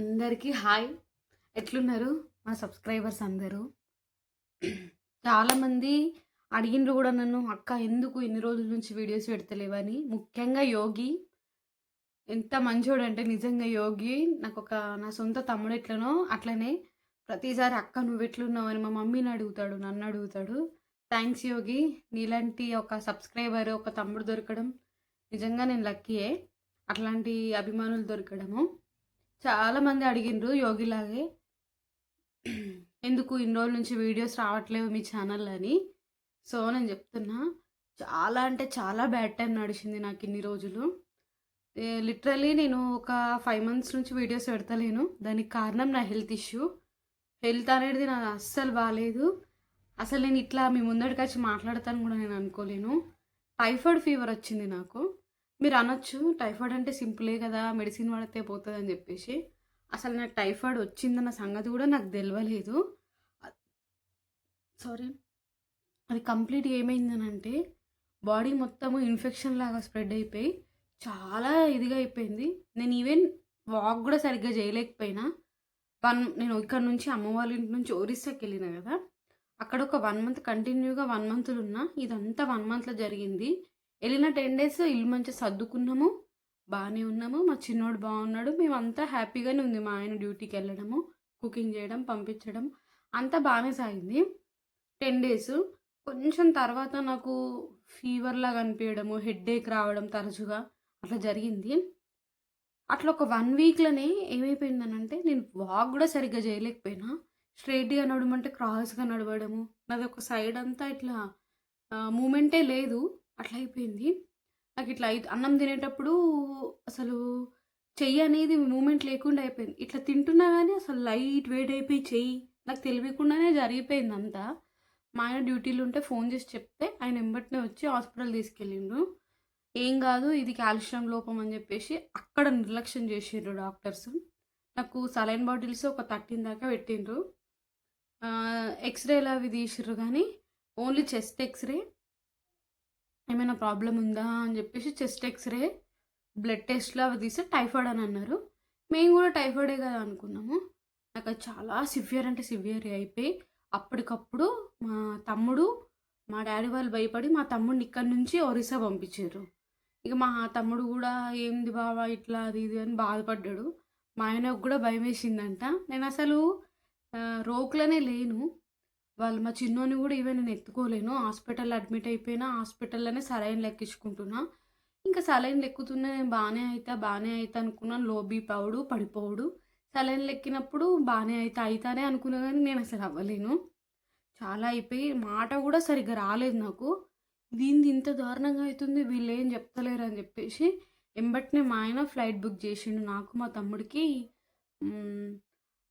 అందరికీ హాయ్. ఎట్లున్నారు? మా సబ్స్క్రైబర్స్ అందరూ. చాలామంది అడిగినరు కూడా నన్ను అక్క ఎందుకు ఇన్ని రోజుల నుంచి వీడియోస్ పెడతలేవని? ముఖ్యంగా యోగి. ఎంత మంచోడు అంటే నిజంగా యోగి. నాకు ఒక నా సొంత తమ్ముడు ఎట్లనో అట్లనే ప్రతిసారి అక్క నువ్వు ఎట్లున్నావు అని మా మమ్మీని అడుగుతాడు నన్ను అడుగుతాడు. థ్యాంక్స్ యోగి. నీలాంటి ఒక సబ్స్క్రైబర్ ఒక తమ్ముడు దొరకడం నిజంగా నేను లక్కీయే. అట్లాంటి అభిమానులు దొరకడము. చాలామంది అడిగిండ్రు యోగిలాగే ఎందుకు ఇన్ని రోజుల నుంచి వీడియోస్ రావట్లేవు మీ ఛానల్ అని. సో నేను చెప్తున్నా చాలా అంటే చాలా బ్యాడ్ టైం నడిచింది నాకు ఇన్ని రోజులు. లిటరలీ నేను ఒక ఫైవ్ మంత్స్ నుంచి వీడియోస్ పెడతలేను. దానికి కారణం నా హెల్త్ ఇష్యూ. హెల్త్ అనేది నాకు అస్సలు బాగాలేదు అసలు నేను ఇట్లా మీ ముందడికి వచ్చి మాట్లాడతాను కూడా నేను అనుకోలేను. టైఫాయిడ్ ఫీవర్ వచ్చింది నాకు. మీరు అనొచ్చు టైఫాయిడ్ అంటే సింపులే కదా మెడిసిన్ వాడితే పోతుంది అని చెప్పేసి. అసలు నాకు టైఫాయిడ్ వచ్చిందన్న సంగతి కూడా నాకు తెలియలేదు సారీ. అది కంప్లీట్ ఏమైందనంటే బాడీ మొత్తము ఇన్ఫెక్షన్ లాగా స్ప్రెడ్ అయిపోయి చాలా ఇదిగా అయిపోయింది. నేను ఈవెన్ వాక్ కూడా సరిగ్గా చేయలేకపోయినా. వన్ నేను ఇక్కడ నుంచి అమ్మ వాళ్ళ ఇంటి నుంచి ఒరిస్సాకి వెళ్ళిన కదా. అక్కడ ఒక వన్ మంత్ కంటిన్యూగా వన్ మంత్లు ఉన్నా ఇదంతా వన్ మంత్లో జరిగింది. వెళ్ళిన టెన్ డేస్ ఇల్లు మంచిగా సర్దుకున్నాము బాగానే ఉన్నాము. మా చిన్నోడు బాగున్నాడు. మేమంతా హ్యాపీగానే ఉంది మా ఆయన డ్యూటీకి వెళ్ళడము కుకింగ్ చేయడం పంపించడం అంతా బాగానే సాగింది. Ten days. కొంచెం తర్వాత నాకు ఫీవర్లాగా అనిపించడము హెడ్ఏక్ రావడం తరచుగా అట్లా జరిగింది. అట్లా ఒక వన్ వీక్లోనే ఏమైపోయిందనంటే నేను వాక్ కూడా సరిగ్గా చేయలేకపోయినా. స్ట్రైట్గా నడవమంటే క్రాస్గా నడవడము. నాది ఒక సైడ్ అంతా ఇట్లా మూమెంటే లేదు. అట్లా అయిపోయింది. నాకు ఇట్లా అన్నం తినేటప్పుడు అసలు చెయ్యి అనేది మూమెంట్ లేకుండా అయిపోయింది. ఇట్లా తింటున్నా కానీ అసలు లైట్ వెయిట్ అయిపోయి చెయ్యి. నాకు తెలియకుండానే జరిగిపోయింది అంతా. మా ఆయన డ్యూటీలు ఉంటే ఫోన్ చేసి చెప్తే ఆయన ఎంబట్నే వచ్చి హాస్పిటల్ తీసుకెళ్ళిండు. ఏం కాదు ఇది కాల్షియం లోపం అని చెప్పేసి అక్కడ నిర్లక్ష్యం చేసిండ్రు డాక్టర్స్. నాకు సలైన్ బాటిల్స్ ఒక థర్టీన్ దాకా పెట్టిండ్రు. ఎక్స్రేలు అవి తీసిర్రు కానీ ఓన్లీ చెస్ట్ ఎక్స్రే ఏమైనా ప్రాబ్లం ఉందా అని చెప్పేసి చెస్ట్ ఎక్స్రే బ్లడ్ టెస్ట్లో అవి తీస్తే టైఫాయిడ్ అని అన్నారు. మేము కూడా టైఫాయిడే కదా అనుకున్నాము. నాకు అది చాలా సివియర్ అంటే సివియర్ అయిపోయి అప్పటికప్పుడు మా తమ్ముడు మా డాడీ వాళ్ళు భయపడి మా తమ్ముడిని ఇక్కడ నుంచి ఒరిస్సా పంపించారు. ఇక మా తమ్ముడు కూడా ఏంది బావా ఇట్లా అది ఇది అని బాధపడ్డాడు. మా ఆయనకు కూడా భయం వేసిందంట. నేను అసలు రోక్లోనే లేను. వాళ్ళు మా చిన్నోని కూడా ఈవెన్ నేను ఎత్తుకోలేను. హాస్పిటల్ అడ్మిట్ అయిపోయినా హాస్పిటల్లోనే సలైన్ లెక్కించుకుంటున్నా. ఇంకా సలైన్ లెక్కుతున్నా నేను బాగానే అవుతా బాగానే అవుతా అనుకున్నాను లో బీపీ అవుడు పడిపోవుడు. సలైన్ లెక్కినప్పుడు బాగానే అవుతా అవుతానే అనుకున్నా కానీ నేను అసలు అవ్వలేను. చాలా అయిపోయి మాట కూడా సరిగ్గా రాలేదు నాకు. దీనిది ఇంత దారుణంగా అవుతుంది వీళ్ళు ఏం చెప్తలేరు అని చెప్పేసి ఎంబట్నే మా ఆయన ఫ్లైట్ బుక్ చేసిండు నాకు మా తమ్ముడికి.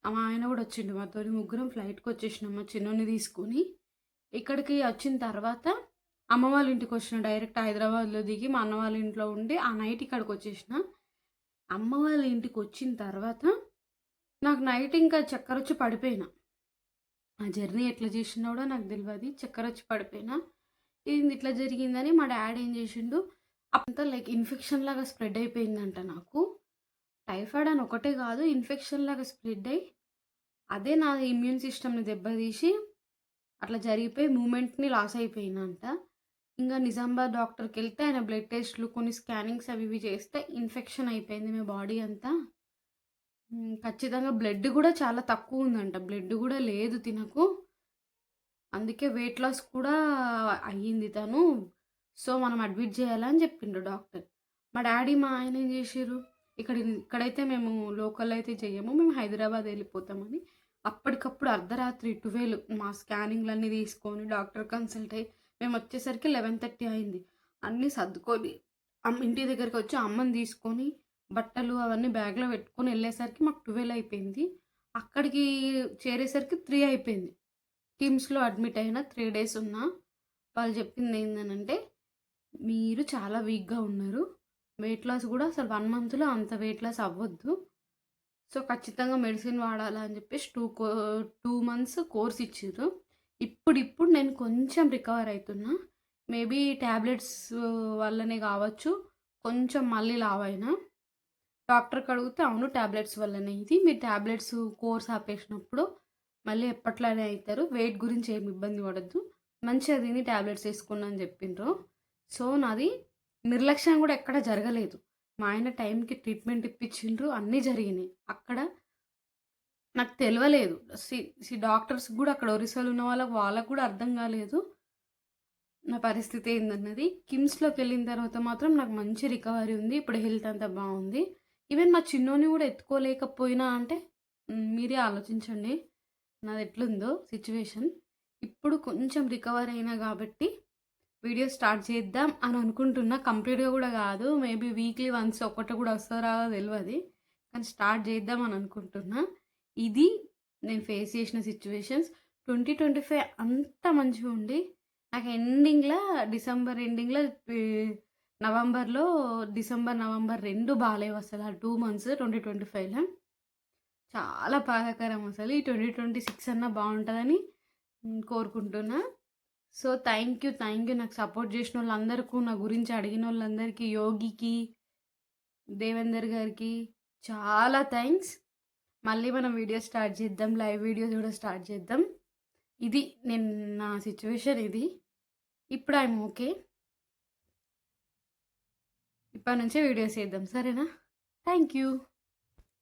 మా ఆయన కూడా వచ్చిండు. మాతో ముగ్గురం ఫ్లైట్కి వచ్చేసినాం. మా చిన్నోని తీసుకొని ఇక్కడికి వచ్చిన తర్వాత అమ్మ వాళ్ళ ఇంటికి వచ్చిన. డైరెక్ట్ హైదరాబాద్లో దిగి మా అన్న వాళ్ళ ఇంట్లో ఉండి ఆ నైట్ ఇక్కడికి వచ్చేసిన. అమ్మ వాళ్ళ ఇంటికి వచ్చిన తర్వాత నాకు నైట్ ఇంకా చక్కెర వచ్చి పడిపోయినా. ఆ జర్నీ ఎట్లా చేసినా కూడా నాకు తెలియదు చక్కెర వచ్చి పడిపోయినా. ఇది ఇట్లా జరిగిందని మా డాడీ ఏం చేసిండు? అంతా లైక్ ఇన్ఫెక్షన్ లాగా స్ప్రెడ్ అయిపోయిందంట నాకు. టైఫాయిడ్ అని ఒకటే కాదు ఇన్ఫెక్షన్ లాగా స్ప్రెడ్ అయ్యి అదే నా ఇమ్యూన్ సిస్టమ్ని దెబ్బతీసి అట్లా జరిగిపోయి మూమెంట్ని లాస్ అయిపోయిందంట. ఇంకా నిజామాబాద్ డాక్టర్కి వెళ్తే ఆయన బ్లడ్ టెస్ట్లు కొన్ని స్కానింగ్స్ అవి ఇవి చేస్తే ఇన్ఫెక్షన్ అయిపోయింది మీ బాడీ అంతా. ఖచ్చితంగా బ్లడ్ కూడా చాలా తక్కువ ఉందంట. బ్లడ్ కూడా లేదు తినకు. అందుకే వెయిట్ లాస్ కూడా అయ్యింది తను. సో మనం అడ్మిట్ చేయాలని చెప్పిండు డాక్టర్. మా డాడీ మా ఆయన ఏం చేసారు ఇక్కడ ఇక్కడైతే మేము లోకల్ అయితే చేయము మేము హైదరాబాద్ వెళ్ళిపోతామని. అప్పటికప్పుడు అర్ధరాత్రి ట్వెల్వ్ మా స్కానింగ్లన్నీ తీసుకొని డాక్టర్ కన్సల్ట్ అయ్యి మేము వచ్చేసరికి లెవెన్ థర్టీ అయింది. అన్నీ సర్దుకొని ఇంటి దగ్గరికి వచ్చి అమ్మని తీసుకొని బట్టలు అవన్నీ బ్యాగ్లో పెట్టుకొని వెళ్ళేసరికి మాకు ట్వెల్వ్ అయిపోయింది. అక్కడికి చేరేసరికి త్రీ అయిపోయింది. టీమ్స్లో అడ్మిట్ అయిన త్రీ డేస్ ఉన్నా. వాళ్ళు చెప్పింది ఏంటంటే మీరు చాలా వీక్గా ఉన్నారు. వెయిట్ లాస్ కూడా అసలు వన్ మంత్లో అంత వెయిట్ లాస్ అవ్వద్దు. సో ఖచ్చితంగా మెడిసిన్ వాడాలా అని చెప్పేసి టూ కో టూ మంత్స్ కోర్స్ ఇచ్చారు ఇప్పుడు ఇప్పుడు నేను కొంచెం రికవర్ అవుతున్నా మేబీ ట్యాబ్లెట్స్ వల్లనే కావచ్చు. కొంచెం మళ్ళీ లావైనా డాక్టర్‌కి అడిగితే అవును టాబ్లెట్స్ వల్లనే. ఇది. మీరు టాబ్లెట్స్ కోర్స్ ఆపేసినప్పుడు మళ్ళీ ఎప్పట్లానే అవుతారు వెయిట్ గురించి ఏమి ఇబ్బంది పడద్దు. మంచిగా తిని టాబ్లెట్స్ ఏసుకోండి అని చెప్పిండ్రు. సో, నాది నిర్లక్ష్యం కూడా ఎక్కడ జరగలేదు. మా ఆయన టైంకి ట్రీట్మెంట్ ఇప్పించిండ్రు. అన్నీ జరిగినాయి. అక్కడ నాకు తెలియలేదు సి సి కూడా అక్కడ ఒరిస్సాలో ఉన్న వాళ్ళకి, వాళ్ళకు కూడా అర్థం కాలేదు. నా పరిస్థితి ఏందన్నది. కిమ్స్లోకి వెళ్ళిన తర్వాత మాత్రం నాకు మంచి రికవరీ ఉంది. ఇప్పుడు హెల్త్ అంతా బాగుంది ఈవెన్ మా చిన్నోని కూడా ఎత్తుకోలేకపోయినా అంటే మీరే ఆలోచించండి. నాది ఎట్లుందో సిచ్యువేషన్ ఇప్పుడు కొంచెం రికవర్ అయినా కాబట్టి వీడియో స్టార్ట్ చేద్దాం అని అనుకుంటున్నా. కంప్లీట్‌గా కూడా కాదు. మేబీ వీక్లీ వన్స్ ఒక్కటి కూడా వస్తదో రాదో కానీ స్టార్ట్ చేద్దాం అని అనుకుంటున్నా. ఇది నేను ఫేస్ చేసిన సిచువేషన్స్ ట్వంటీ ట్వంటీ ఫైవ్ అంత మంచిగా ఉండి నాకు ఎండింగ్లో డిసెంబర్ ఎండింగ్లో నవంబర్‌లో డిసెంబర్, నవంబర్ రెండు బాగాలేవు అసలు. ఆ టూ మంత్స్ 2025లో. చాలా బాధాకరం అసలు. ఈ ట్వంటీ ట్వంటీ సిక్స్ అన్న బాగుంటుందని కోరుకుంటున్నా. So, thank you, thank you నాకు సపోర్ట్ చేసిన వాళ్ళందరికీ నా గురించి అడిగిన వాళ్ళందరికీ యోగికి, దేవేందర్ గారికి చాలా థ్యాంక్స్ మళ్ళీ మనం వీడియో స్టార్ట్ చేద్దాం. లైవ్ వీడియోస్ కూడా స్టార్ట్ చేద్దాం. ఇది నేను నా సిచ్యువేషన్ ఇది. ఇప్పుడు ఐమ్ ఓకే. ఇప్పటి నుంచే వీడియోస్ చేద్దాం. సరేనా? Thank you.